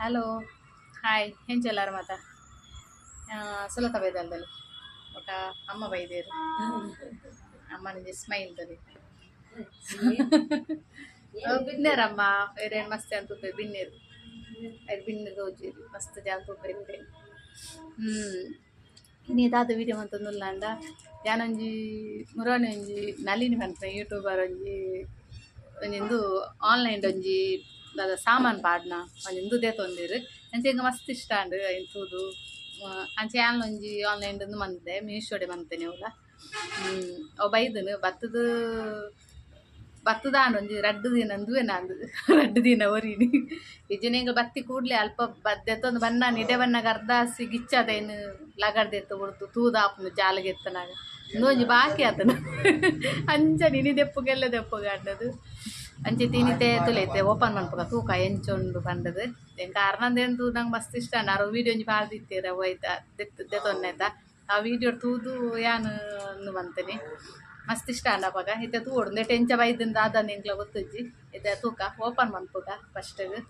Hello hi ఏం చెల్లారు మాత సులత బైదల్దలు ఒక అమ్మ బయదేరు అమ్మ నుంచి స్మైల్తది ಬಿನ್ನೇರಮ್ಮ ಬೇರೆ ಮಸ್ತ್ ಅಂತ ಬಿನ್ನೇರು ಅದು ಬಿನ್ನಿಗೆ ಹೋಗ್ತೀರಿ ಮಸ್ತ್ ಜಾಗ ಹೋಗ್ಬೇಕು ಹ್ಞೂ ನೀ ದಾದ ವೀಡಿಯೋ ಅಂತಂದಿಲ್ಲ ಅಂದ ಯಾನೊಂಜಿ ಮುರಾಣಿ ಒಂಜಿ ನಳಿನಿ ಬಂತ ಯೂಟ್ಯೂಬರ್ ಒಂಜಿ ಒಂಜಿಂದು ಆನ್ಲೈನ್ ಒಂಜಿ ದಾದ ಸಾಮಾನ್ ಪಾಡ್ನ ಒಂಜಿಂದು ದೇತೊಂದಿರು ಅಂಚೆ ಹಿಂಗೆ ಮಸ್ತ್ ಇಷ್ಟ ಅಂಡ್ ತೂದು ಅಂಚೆ ಯಾನ್ ಒಂಜಿ ಆನ್ಲೈನ್ ಬಂದಿದ್ದೆ ಮೀಶೋಡೆ ಮಂತೇನೆ ಅವಳ ಅವು ಬೈದನು ಭತ್ತದ ಬತ್ತದಾಂಡ್ ಒಂಜಿ ರಡ್ಡು ದಿನ ಅಂದುವೆ ಅಂದು ರಡ್ಡು ದಿನ ಒರಿನಿ ಇಜ್ಜಿನಿಂಗ ಬತ್ತಿ ಕೂಡ್ಲೆ ಅಲ್ಪ ಬದ್ದೆತ್ತೊಂದು ಬನ್ನ ನಿಡೆ ಬನ್ನಗ ಅರ್ಧಾಸಿ ಗಿಚ್ಚದೇನು ಲಗಡ್ದೆತ್ತ ಬಿಡ್ತು ತೂದಾಪುನು ಜಾಲಗೆತ್ತನಾಗ ಒಂಜಿ ಬಾಕಿ ಆತನ. ಅಂಚ ನಿನಿ ದೆಪ್ಪುಗೆಲ್ಲ ದೆಪ್ಪುಗ ಅಂಚಿತೀನಿ ತೇ ತುಲೈತೆ ಓಪನ್ ಮಾಡ್ಬೇಕ ತೂಕ ಎಂಚೊಂಡು ಬಂದದು ಕಾರಣ ಅಂದೇಂದು ನಂಗೆ ಮಸ್ತ್ ಇಷ್ಟ ನಾನು ವೀಡಿಯೋ ಭಾಳ ದಿತ್ತೀರ ಹೋಯ್ತಾ ದೆತ್ ದೆತ್ತೊನ್ನೆದ ಆ ವೀಡಿಯೋ ತೂದು ಯಾನು ಬಂತೀನಿ ಮಸ್ತ್ ಇಷ್ಟ ಅಂಡಪಾಗ ಇತ್ತೆ ತೂಡು ನೆಟ್ ಎಂಚ ಬೈದಿಂದ ಅದ ನಿಂಗ್ಲ ಗೊತ್ತಜ್ಜಿ ಇತ್ತೆ ತೂಕ ಓಪನ್ ಮಾಡ್ಬೇಕ ಫಸ್ಟಿಗೆ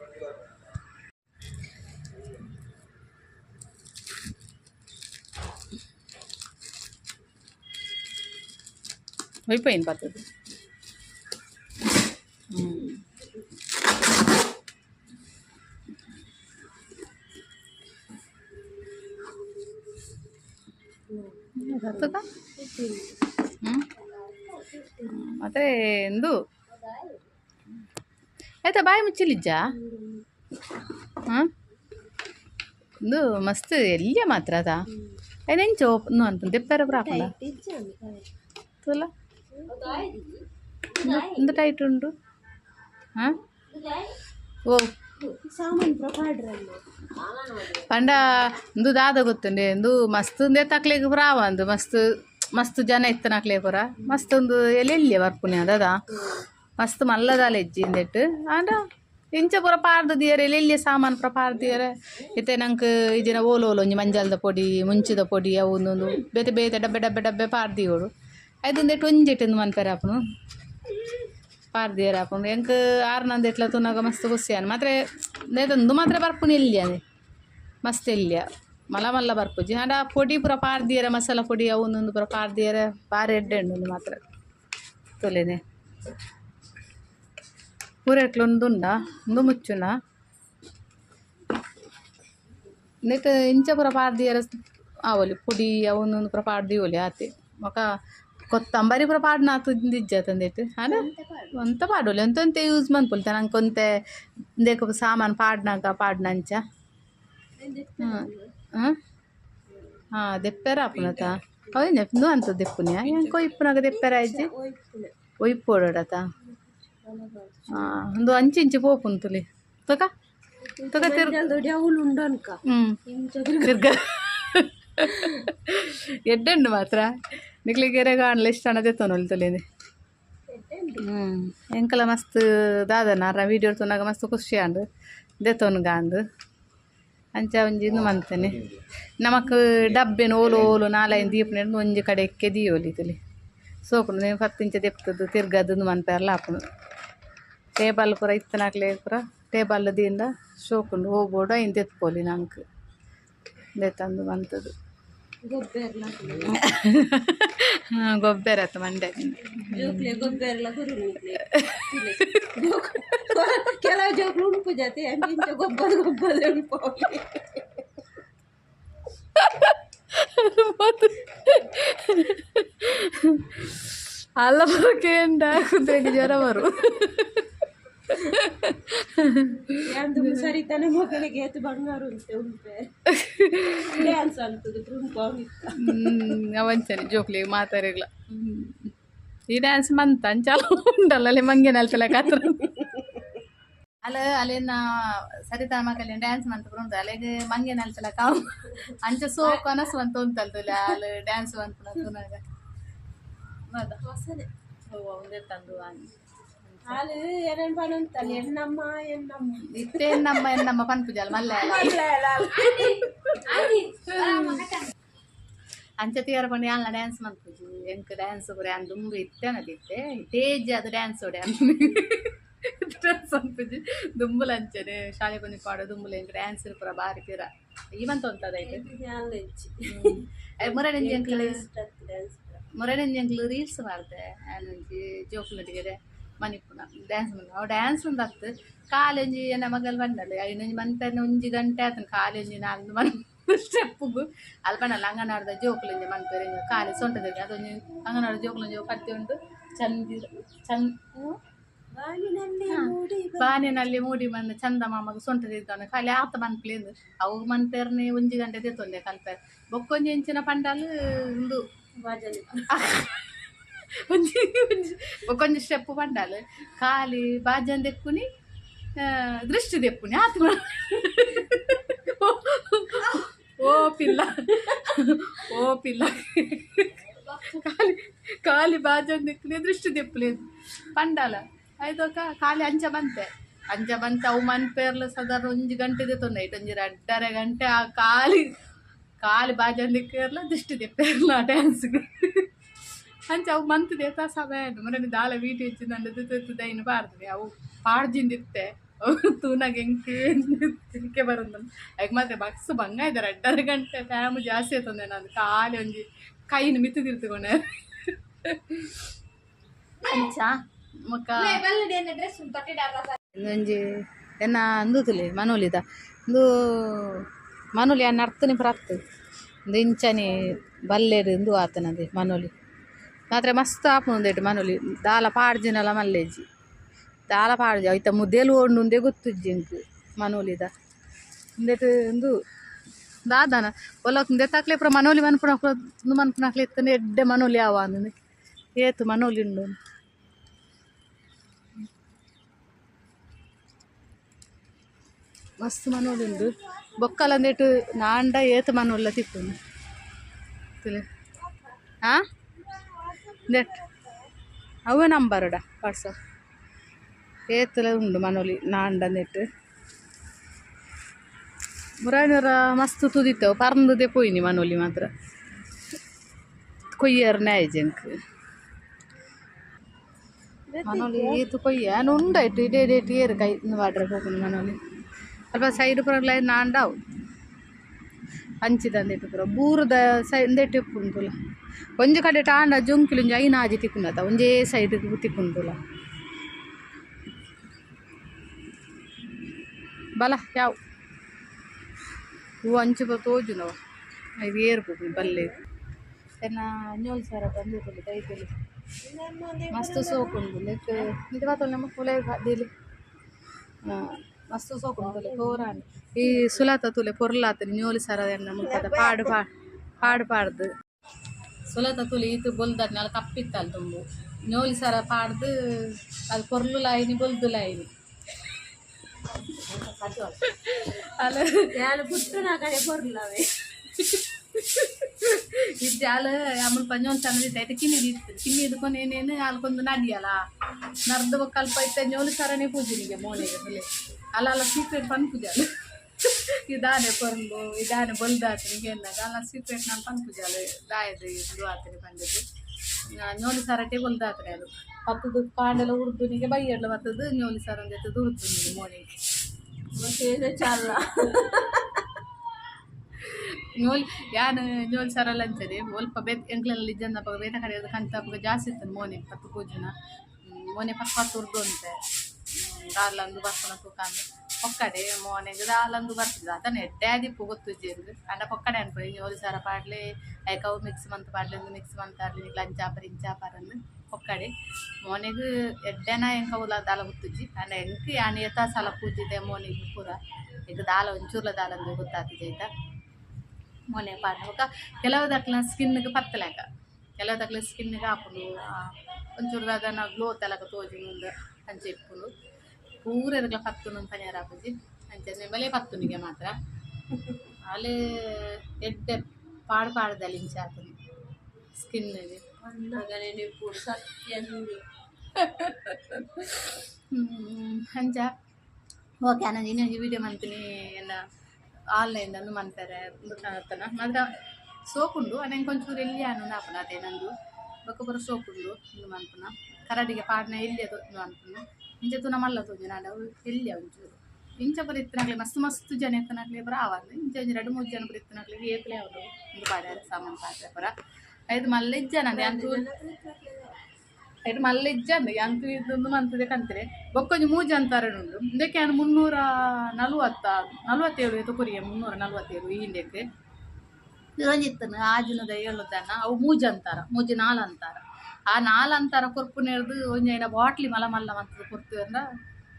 ಹೊಯ್ಪೈನ್ ಬರ್ತದೆ ತುಕ ಮತ್ತೆ ಎಂದು ಆಯ್ತಾ ಬಾಯಿ ಮುಚ್ಚಿಲಿಜ್ಜ ಹಾಂ ಇಂದು ಮಸ್ತ್ ಎಲ್ಲ ಮಾತ್ರ ಅದ ಏನೆಂಚು ಒಪ್ಪನು ಅಂತ ದೆಪ್ಪರ ಬರಾಕಲ್ಲ ತೂಲ ಇಂದು ಟೈಟ್ ಉಂಡು ಹಾಂ ಓ ಪಂಡ ಉಂದು ದಾದ ಗೊತ್ತುಂಡೆ ಉಂದು ಮಸ್ತ್ ಉಂದೆ ತಕ್ಲೆಗ್ ಪ್ರಾವ ಅಂದು, ಮಸ್ತ್ ಮಸ್ತ್ ಜನ ಇತ್ತನಕ್ಲೆ ಪುರ ಮಸ್ತ್ ಒಂದು ಎಲ್ಲೆಲ್ಲಿ ಬರ್ಪುನಿ ಅದದ. ಮಸ್ತ್ ಮಲ್ಲದಾಲ ಹೆಜ್ಜಿ ಇಂದೆಟ್ಟು. ಆಂಡ ಇಂಚ ಪೂರ ಪಾರ್ದು ದಿಯರೆ ಎಲ್ಲೆಲ್ಲಿ ಸಾಮಾನು ಪೂರ ಪಾರ್ದಿಯರೆ ಇತ್ತೆ ನಂಗೆ ಇಜಿನ ಓಲು ಒಂಜಿ ಮಂಜಾಲದ ಪೊಡಿ, ಮುಂಚಿದ ಪೊಡಿ, ಅವು ಬೇತೆ ಬೇತೆ ಡಬ್ಬೆ ಡಬ್ಬೆ ಡಬ್ಬೆ ಪಾರ್ದಿಯೋಡು ಐದೊಂದೆಟ್ಟು ಒಂಜೆಟ್ಟಿಂದು ಪಾರ್ದಿಯರ ಆಪುಂಡು ಎಂಕ್ ಆರ್ನಂದು ಎಟ್ಲ ತುನಾಗ ಮಸ್ತ್ ಖುಷಿಯಾನ ಮಾತ್ರ ನೇದೊಂದು ಮಾತ್ರ ಬರ್ಪುನ ಎಲ್ಲಿಯಾನೆ ಮಸ್ತ್ ಇಲ್ಲ ಮಲ್ಲ ಮಲ್ಲ ಬರ್ಪುಜಿ ಆಂಡ ಪೊಡಿ ಪೂರ ಪಾರ್ದಿಯರ, ಮಸಾಲ ಪೊಡಿ ಒಂದೊಂದು ಪೂರ ಪಾರ್ದಿಯರ, ಬಾರಿ ಎಡ್ಡೆ ಉಂಡು ಮಾತ್ರ. ತೊಲೆನೆ ಪೂರ ಎಟ್ಲೊಂದು ಉಂಡ? ಒಂದು ಮುಚ್ಚುನ? ನೆಟ್ ಇಂಚ ಪೂರ ಪಾರ್ದಿಯರ ಆವಲಿ ಪುಡಿ ಅವು ಒಂದೊಂದು ಪೂರ ಪಾರ್ದಿ ಒಲಿ ಆತೆ. ಮೊಕ ಕೊತ್ತಂಬರಿ ಪೂರ ಪಾಡ್ನ ಆತುಂದಿಜ್ಜ ತಂದೆಟ್ ಆಂಡ ಒಂತ ಪಾಡೋಲಿ ಒಂತೆ ಯೂಸ್ ಮನ್ಪುಲ್ತ ನಂಗೆ ಕೊಂತೆ ದೇಕ ಸಾಮಾನು ಪಾಡ್ನಾಗ ಪಾಡ್ನಂಚ ಹಾಂ ಹಾಂ ಹಾಂ ದೆಪ್ಪೆರ ಆಪುನತ ಅವೇನು ನೆಪ್ಪು ಅಂತ ದೆಪ್ಪುನಿಯ ಹೆಂಗೆ ಕೊಯ್ಪುನಾಗ ದೆಪ್ಪೆರ ಇಜ್ಜಿ ಒಯ್ಪೋಡತ ಹಾಂ ಒಂದು ಅಂಚಿ ಇಂಚಿ ಪೋಪುಂತುಲಿ ತಕ ತಕ ತಿರ್ಗ ಡೌಲ್ ಉಂಡನ್ಕ ಹ್ಞೂ ತಿರ್ಗ ಎಡ್ಡೆಂಡು ಮಾತ್ರ ನಿಕ್ಲಿಗೆರೆ ಕಾಣಲ ಇಷ್ಟ ಅನ್ನೋದೇ ತೊನೊಲ್ತಲೇನೆ ಹ್ಞೂ ಎಂಕಲ ಮಸ್ತ್ ದಾದನ ಅರ ವೀಡಿಯೋ ತೊನಾಗ ಮಸ್ತ್ ಖುಷಿ ಆಂಡು ಗಾಂದು ಅಂಚ ಒಂಜಿ ಇನ್ನು ಮಂತೇನೆ. ನಮಕ್ ಡಬ್ಬೆನ ಓಲು ಓಲು ನಾಲೈನ್ ದೀಪನ ಒಂಜಿ ಕಡೆ ಎಕ್ಕೆ ದಿಯೋಲಿ ತಲೆ. ಸೋಕುನು ನೀವು ಪತ್ತಿಂಚ ದೆಪ್ತದ್ದು ತಿರ್ಗದ್ದು ಮಂತಾರಲ್ಲ ಆಪುನು ಟೇಬಲ್ ಪೂರ ಇತ್ತನಾಕ್ಲೆ ಪೂರ ಟೇಬಲ್ ದಿಂದ ಶೋಕುಂಡು ಹೋಗ್ಬೋಡು, ಐನ್ ತೆತ್ಪೋಲಿ ನಂಕ್. ದೆತ್ತಂದು ಮಂತದ್ದು ಗೊಬ್ಬೆರ್ಲ ಹಾಂ ಗೊಬ್ಬರ ಆಯ್ತು ಮಂಡ್ಯ ಜೋಕ್ಲೆ ಗೊಬ್ಬೆರ್ಲ ಕುರುನಿಕ್ಲೆ ಕೆಲವು ಜೋಕ್ಲು ಉಂಪು ಜತೆ ಅಂಚಿಂಚ ಗೊಬ್ಬದ ಗೊಬ್ಬದ ಉಂಪು ಅಲ್ಲ ಬರೋಕೆ ಎಂಡ ಕುದುರೆಗೆ ಜ್ವರ ಬರು ಯಾಂದು ಸರಿತಾನೆ ಮಗಳಿಗೆ ಎತ್ತು ಬಂಗಾರ ಉಂಟೆ ಉಂಟೆ. ಡ್ಯಾನ್ಸ್ ಅಂತದ್ದು ಉಂಪು ಅವನಿತ್ತ ಅವಂಚನೆ ಜೋಕ್ಲಿ ಮಾತಾರಿಗ್ಲ ಈ ಡ್ಯಾನ್ಸ್ ಮಂತ ಅಂಚಾಲ ಉಂಟಲ್ಲ ಅಲ್ಲಿ ಮಂಗೆ ನೆಲ್ತಲ ಕಾತ್ರ ಅಲ್ಲ ಅಲ್ಲಿನ ಸರಿತಾ ಮಕ್ಕಳಿನ ಡ್ಯಾನ್ಸ್ ಮಂತ ಉಂಟು. ಅಲ್ಲಿಗೆ ಮಂಗೆ ನೆಲ್ತಲ ಕಾವು ಅಂಚ ಸೋಕು ಅನಸು ಅಂತ ಉಂಟಲ್ತಲ್ಲ ಅಲ್ಲಿ ಡ್ಯಾನ್ಸ್ ಅಂತ ಹೊಸದೇ. ಹೊಸದೆ ಒಂದೇ ತಂದು ಅಂಚತಿಯಾರ ಪಂಡಿ ಅಲ್ಲ ಡ್ಯಾನ್ಸ್ ಮನ್ಪುಜಿ ಎಂಕ್ ಡ್ಯಾನ್ಸ್ ದುಂಬು ಇತ್ತೆ ಅನ್ನದಿತ್ತೆ ತೇಜ್ ಅದು ಡ್ಯಾನ್ಸ್ ಓಡೆ ಅಂದ್ ಡ್ಯಾನ್ಸ್ ಅನ್ಪಿಜಿ ದುಂಬುಲ ಅಂಚನೆ ಶಾಲೆ ಬಂದು ಪಾಡ ದುಂಬುಲ ಎಂಕ್ ಡ್ಯಾನ್ಸ್ ಪೂರ ಬಾರಿ ತೀರ ಇವಂತ ಅಂಕ್ಲು? ಮೊರನೆಂಜಿ ಅಂಕ್ಲು? ರೀಲ್ಸ್ ಮಾಡ್ದೆ ಆನಂಜಿ ಮಣಿಪುನ ಡ್ಯಾನ್ಸ್ ಮಾಡಿ ಅವು ಡ್ಯಾನ್ಸ್ ಒಂದು ಆಗ್ತದೆ ಕಾಲೇಜಿ ನನ್ನ ಮಗಲ್ ಬಂದಲ್ಲ ಐನೊಂಜಿ ಮಂತನ ಒಂಜಿ ಗಂಟೆ ಆತನ ಕಾಲೇಜಿ ನಾಲ್ಕು ಮನ್ ಸ್ಟೆಪ್ಪುಗು ಅಲ್ಲಿ ಬಣ್ಣಲ್ಲ ಅಂಗನಾಡ್ದ ಜೋಕುಲೊಂಜಿ ಮನ್ಪೇರೆ ಕಾಲಿ ಸೊಂಟದಲ್ಲಿ. ಅದೊಂದು ಅಂಗನಾಡ ಜೋಕುಲೊಂಜಿ ಕತ್ತಿ ಉಂಟು. ಚಂದ ಚಂದ ಬಾನಿನಲ್ಲಿ ಮೂಡಿ ಬಂದ ಚಂದ ಮಾಮಗ ಸೊಂಟ ತಿರ್ತಾನೆ ಖಾಲಿ ಆತ ಮನ್ಪ್ಲೇಂದು ಅವು ಮನ್ಪೇರ್ನೆ ಒಂಜಿ ಗಂಟೆ ತಿರ್ತೊಂದೆ ಕಲ್ಪೆ. ಬೊಕ್ಕೊಂಜಿ ಇಂಚಿನ ಪಂಡಲ್ ಒಂದು కొంచెం స్టెప్ పండాలి కాలి బాధ్యం తెప్పుకుని దృష్టి తెప్పుని ఆత్మ. ఓ పిల్ల. ఓ పిల్ల. కాలి కాలి బాధ్యం తెక్కుని దృష్టి తెప్పులేదు. పండాల. అయితే ఒక కాలి అంచమంతే. అంచమంత అవమాన్ పేర్లు సదరు ఒంజి గంట తెతున్నాయి ఇటొంజి అడ్డర గంట ఆ కాలి కాలి బాధ్యం తెక్కేర్లో దృష్టి తెప్పేర్లు ఆ డ్యాన్స్కి. ಅಂಚ ಅವು ಮಂತ್ ದೇತ ಸಮಯ ಮನೆ ದಾಲ ವೀಟಿ ಹೆಚ್ಚಿ ನನ್ನ ದೈನ ಪಾಡ್ತೀನಿ ಅವು ಪಾಡ್ಜಿಂದಿತ್ತೆ. ಅವು ತೂನಾಗ ಹೆಂಗೆ ತಿಂಕೆ ಬರೋದು ಈಗ ಮತ್ತೆ ಬಕ್ಸ್ ಬಂಗ ಇದ್ದಾರೆ ಎರಡರೆ ಗಂಟೆ ಟೈಮ್ ಜಾಸ್ತಿ ಆಯ್ತಂದೆ ನಾನು. ಖಾಲಿ ಒಂಜಿ ಕೈನ ಮಿತ್ತು ತಿರ್ತಿಕೊಂಡೆ ಅಂಚ ಮುಖ. ಒಂಜಿ ಎನ್ನ ಅಂದುತುಲೆ ಮನೋಲಿದ. ಇಂದು ಮನೋಲಿ ಅನ್ನ ಅರ್ಥನಿ ಪ್ರಾಪ್ತು. ಇಂದು ಇಂಚನಿ ಬಲ್ಲೆಡು ಇಂದು ಆತನದೆ ಮನೋಲಿ. ಮಾತ್ರ ಮಸ್ತ್ ಆಪುಂದೇಟು ಮನೊಲಿ. ದಾಲ ಪಾಡ್ಜಿನಲ ಮಲ್ಲೇಜಿ ದಾಲ ಪಾಡ್ಜಿ. ಐತ ಮುದ್ದೆಲು ಓಂಡುಂದೆ ಉಂದೆ ಗೊತ್ತುಜ್ಜಿ ಇಂಕ್ ಮನೋಲಿದ. ಇಂದೆಟ್ ಇಂದು ದಾದನ. ಒಲಕ್ ದೆತ್ತಾಕ್ಲೆ ಪುರ ಮನೋಲಿ ಮನ್ಪುನ ಇಂದು ಮನ್ಪುನಾಕ್ಲೆ ಇತ್ತಂದೆ ಎಡ್ಡೆ ಮನೋಲಿ ಆವ ಅಂದು ಏತು ಮನೋಲಿ ಉಂಡು ಮಸ್ತ್ ಮನೋಲಿ ಉಂಡು. ಬೊಕ್ಕಲ ಅಂದೇಟು ನಾಂಡ ಏತು ಮನೋಲ್ಲ ತಿಪ್ಪುಂಡು. ತುಲೆ. ಹಾಂ ನೆಟ್ ಅವೇ ನಂಬರ್ಡ ವಾಟ್ಸಪ್ ಏತಲ ಉಂಡು ಮನೋಲಿ ನಾಂಡ ನೆಟ್ ಮುರಾಣಿಯರ ಮಸ್ತ್ ತುದಿತ್ತವು ಪರ್ಂದದೆ ಪೋಯ್ನಿ ಮನೋಲಿ ಮಾತ್ರ ಕೊಯ್ಯರ್ನೇ ಆಯ್ಜಂಕ್ ಮನೋಲಿ ಏತು ಕೊಯ್ಯ ಉಂಡಾಯ್ತು ಇಡೇ ಡೇಟ್ ಏರು ಕೈ ವಾಡ್ರೆ ಹೋಗುನು ಮನೋಲಿ ಅಲ್ಪ ಸೈಡ್ ಪುರಗ್ಲ ನಾಂಡಾವು ಅಂಚಿದಂದೆಟ್ಟು ಪುರ ಬೂರದ ಸೈಂದೆ ತಿಪ್ಪುಂದುಲ ಒಂಜಿ ಕಡೆ ಟಾಂಡ ಜುಂಕಿಲು ಒಂಜಿ ಐನಾಜಿ ತಿಕ್ಕುಂಡತ ಒಂಜೇ ಸೈಡ್ ತಿಕ್ಕುಂದುಲ ಬಲ, ಯಾವ? ಹೂ ಅಂಚು ತೋಜು ತೋಜುನವ ಇದು ಏರ್ಬೋದು ಬಲ್ಲೆ. ಎನ್ನ ಅಂಜೋಲ್ ಸರ ಬಂದಿರ್ತದೆ ಕೈತಲ್ಲಿ ಮಸ್ತ್ ಸೋಕುಂಡು ಲೈಕ್ ಇದು ಬಾತಲ್ಲ ನಮ್ಮ ಕುಲೆ ದಿಲಿ. ಮಸ್ತ್ ಸೋಕುಂಡು ತೋರಾಣಿ ಈ ಸುಲತ ತುಲೆ ಪೊರ್ಲಾತನಿ ನ್ಯೋಲಿ ಸರ ಎನ್ನ ಮುಖದ ಪಾಡು ಪಾ ಪಾಡು ಪಾಡ್ದು ಸುಲತ ತುಲಿ ಇದು ಬೊಲ್ದಟ್ನ ಅಲ್ಲಿ ಕಪ್ಪಿತ್ತಲ್ಲ ತುಂಬು ನ್ಯೋಲಿ ಸರ ಪಾಡ್ದು ಅದು ಪೊರ್ಲು ಲಾಯಿನಿ ಬೊಲ್ದು ಲಾಯಿನಿ ಅಲ್ಲ ಯಾರು ಪುಟ್ಟು ನಾ ಕಡೆ ಬರ್ಲವೆ ಇದ್ದೆ ಅಲ್ಲ ಆಮೇಲೆ ಪಂಜೊಂದು ಸಣ್ಣದಿತ್ತು ಐತೆ ಕಿನ್ನಿದು ಇತ್ತು ಕಿನ್ನಿ ಇದ್ಕೊಂಡು ಏನೇನು ಅಲ್ಕೊಂದು ನಡಿಯಲ್ಲ ನರ್ದು ಕಲ್ಪ ಐತೆ ಜೋಲಿ ಸರನೇ ಪೂಜೆನಿಗೆ ಮೋನಿಗೆ ಹೊಲೆ ಅಲ್ಲ ಅಲ್ಲ ಸೀಕ್ರೆಟ್ ಪನ್ ಪೂಜೆ ಅಲ್ಲ ಇದಾನೆ ಪೊರ್ಲು ಇದಾನೆ ಬಲ್ದಾತನಿಗೆ ಎನ್ನಾಗ ಅಲ್ಲ ಸೀಕ್ರೆಟ್ ನಾನು ಪನ್ ಪೂಜೆ ಅಲ್ಲ ದಾಯದು ಇದು ಆತನಿ ಬಂದದ್ದು ನ್ಯೋಲಿ ಸರಟೆ ಬಲ್ದಾತನೆ ಅದು. ಪತ್ತದು ಕಾಂಡೆಲ್ಲ ಉರ್ದುನಿಗೆ ಬೈಯಡ್ಲ ಬರ್ತದ್ದು, ನ್ಯೋಲಿ ಸರ ಅಂದೈತೆ ದುರ್ದುನಿಗೆ ಮೋನಿಗೆ ಮತ್ತೆ ಚಾಲ. ನೋಲ್ ಯಾನು ನೋಲ್ ಸರಲ್ಲ ಅಂತದೆ ಒಲ್ಪ ಬೇತ್ ಎಂಕ್ಲಲ್ಲಿ ಜನ್ನಪ್ಪ ಬೇತ ಕಡೆ ಕಂತ ಜಾಸ್ತಿ ಇರ್ತದೆ ಮೋನೆ ಪತ್ತು ಪೂಜನ ಮೋನೆ ಪತ್ತು ಪತ್ತು ಉರ್ದು ಅಂತೆ. ದಾರ್ಲಂದು ಬರ್ಪನ ತೂಕಾಂದು ಒಕ್ಕಡೆ ಮೋನೆಗೆ ದಾಲಂದು ಬರ್ತದೆ ಅದನ್ನ ಎಡ್ಡೆ ದಿಪ್ಪು ಗೊತ್ತುಜ್ಜೇಂದು ಅಂಡ ಪೊಕ್ಕಡೆ ಅನ್ಪಡಿ ಜೋಲಿ ಸರ ಪಾಡ್ಲೆ ಐಕ ಅವು ಮಿಕ್ಸ್ ಮಂತ್ ಪಾಡ್ಲಿಂದು ಮಿಕ್ಸ್ ಮಂತ್ ಆಡ್ಲಿ ಲಂಚಾಪರ್ ಇಂಚಾಪರ್ ಅಂದು ಒಕ್ಕಡೆ ಮೋನೆಗೆ ಎಡ್ಡೆನ ಎಂಕ ಉಲ ದಾಲ ಗೊತ್ತುಜ್ಜಿ ಅಂಡ ಎಂಕ್ ಯಾನ್ ಏತ ಸಲ ಪೂಜಿದೆ ಮೋನಿಗೆ ಪೂರ ಈಗ ದಾಲ ಒಂಚೂರ್ಲ ದಾಲಂದು ಗೊತ್ತಾಗ್ತದೆ ಆಯ್ತಾ ಮೊನೆ ಪಾಡ್ನ ఒక ಕೆಲವು ದಕ್ಲ ಸ್ಕಿನ್ಗೆ ಪತ್ತಲೆಕ ಕೆಲವು ದಕ್ಲ ಸ್ಕಿನ್ಗೆ ಹಾಕೊಂಡು ಒಂಚೂರು ಅದನ್ನ ಗ್ಲೋ ತಲಕ ತೋಜಿ ಮುಂದೆ ಅಂಚೆ ಇಟ್ಕೊಂಡು ಪೂರ ಅದಕ್ಲ ಪತ್ತುನು ಪನಿಯಾರ ಹಾಕುಜಿ ಅಂಚೆ ಬಲೆ ಪತ್ತುನಿಗೆ ಮಾತ್ರ ಅಲ್ಲಿ ಎಡ್ಡೆ ಪಾಡು ಪಾಡ್ದಲ್ಲಿ ಇಂಚೆ ಹಾಕುನಿ ಸ್ಕಿನ್ನಿಗೆ ಅನ್ನಗನೆ ನೀವು ಸತ್ಯ ನೋಡಿ ಅಂಚ ಓಕೆ ನಾನು ಇನ್ನೊಂದು ವಿಡಿಯೋ ಮಾಡ್ತೀನಿ ಎಲ್ಲ ಆನ್ಲೈನ್ ಅಂದು ಮಾಡ್ತಾರೆ ಆತನ ಮಾತ್ರ ಸೋಕುಂಡು ಅದಂಗೆ ಒಂಚೂರು ಎಲ್ಲಿ ಅನ್ನು ನಾಪನ ಅದೇ ನಂದು ಬೊಕ್ಕ ಬರೋ ಸೋಕುಂಡು ಇಂದು ಮನ್ಪುನ ಕರಡಿಗೆ ಪಾಡ್ನ ಎಲ್ಲಿ ಅದು ಅನ್ಪುನ ಇಂಚ ತುನ ಮಲ್ಲ ತೋಜಿ ಅವು ಎಲ್ಲಿ ಒಂಚೂರು ಇಂಚ ಬರ ಇತ್ತನಾಗ್ಲಿ ಮಸ್ತ್ ಮಸ್ತ್ ಜನ ಎತ್ತನಾಗ್ಲಿ ಬರ ಆವಾಗ ಇಂಚ ಒಂಜಿ ಎರಡು ಮೂರು ಜನ ಬರ ಇತ್ತನಾಗ್ಲಿ ಏಪ್ಲೆ ಅವರು ಒಂದು ಬಾಡ್ಯಾರ ಸಾಮಾನು ಪಾತ್ರೆ ಬರ ಐದು ಮಲ್ಲ ಇಜ್ಜನಂದೆ ಅಂತೂ ಐದು ಮಲ್ಲ ಇಜ್ಜಂದೆ ಅಂತೂ ಇದೊಂದು ಮಂತದೆ ಕಂತ್ರೆ. ಬೊಕ್ಕೊಂಜಿ ಮೂಜಿ ಅಂತಾರೆ ಉಂಡು ಇದಕ್ಕೆ ನಾನು ಮುನ್ನೂರ ನಲ್ವತ್ತ ನಲ್ವತ್ತೇಳು ತೊಕೊರಿಯ ಮುನ್ನೂರ ನಲ್ವತ್ತೇಳು ಈ ಹಿಂದಕ್ಕೆ. ಇರೋಂಜಿತ್ತನ ಆಜಿನದ ಹೇಳುದನ್ನ ಅವು ಮೂಜಿ ಅಂತಾರ ಮೂಜಿ ನಾಲ್ ಅಂತಾರ. ಆ ನಾಲ್ ಅಂತರ ಕೊರ್ಪುನ ಹಿಡ್ದು ಒಂಜೈನ ಬಾಟ್ಲಿ ಮಲ ಮಲ್ಲ ಮಂತದ ಕೊರ್ತು ಅಂದ.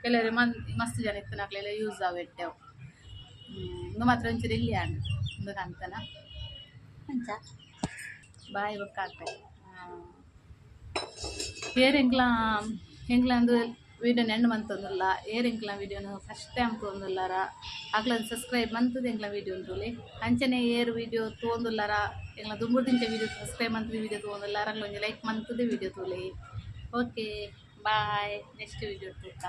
ಕೆಲವರೆ ಮನ್ ಮಸ್ತ್ ಜನ ಇತ್ತನಕ್ಲೆಲ್ಲ ಯೂಸ್ ಆವೆಟ್ಟೆವು ಇಂದು ಮಾತ್ರ ಒಂಚೂರು ಇಲ್ಲಿ ಆಂಡ್. ಇಂದು ಕಂತನ ಅಂಚ. ಬಾಯ್ ಬೊಕ್ಕಾಗ್ತದೆ ಏರ್ ಎಂಕ್ಲ ಎಂಕ್ಲಂದು ವೀಡಿಯೋನ ಎಂಡ್ ಮಂತೊಂದುಲ್ಲ ಏರ್ ಎಂಕ್ಲ ವೀಡಿಯೋನು ಫಸ್ಟ್ ಟೈಮ್ ತೊಂದುಲ್ಲಾರ ಆಗ್ಲದು ಸಬ್ಸ್ಕ್ರೈಬ್ ಮಂತದ ಎಂಗ್ಲ ವೀಡಿಯೋ ಉಂಟುಲಿ ಅಂಚನೆ ಏರ್ ವೀಡಿಯೋ ತೊಂದುಲ್ಲಾರ ಎಂಕ್ಲ ದುಂಬುದಿಂಚ ವಿಡಿಯೋ ಸಬ್ಸ್ಕ್ರೈಬ್ ಮಂತದ ವಿಡಿಯೋ ತೊಂದುಲ್ಲಾರ ಅಂಗ್ಲ ಲೈಕ್ ಮಂತದ ವಿಡಿಯೋ ತೋಲಿ. ಓಕೆ ಬಾಯ್ ನೆಕ್ಸ್ಟ್ ವಿಡಿಯೋ ತೂಕ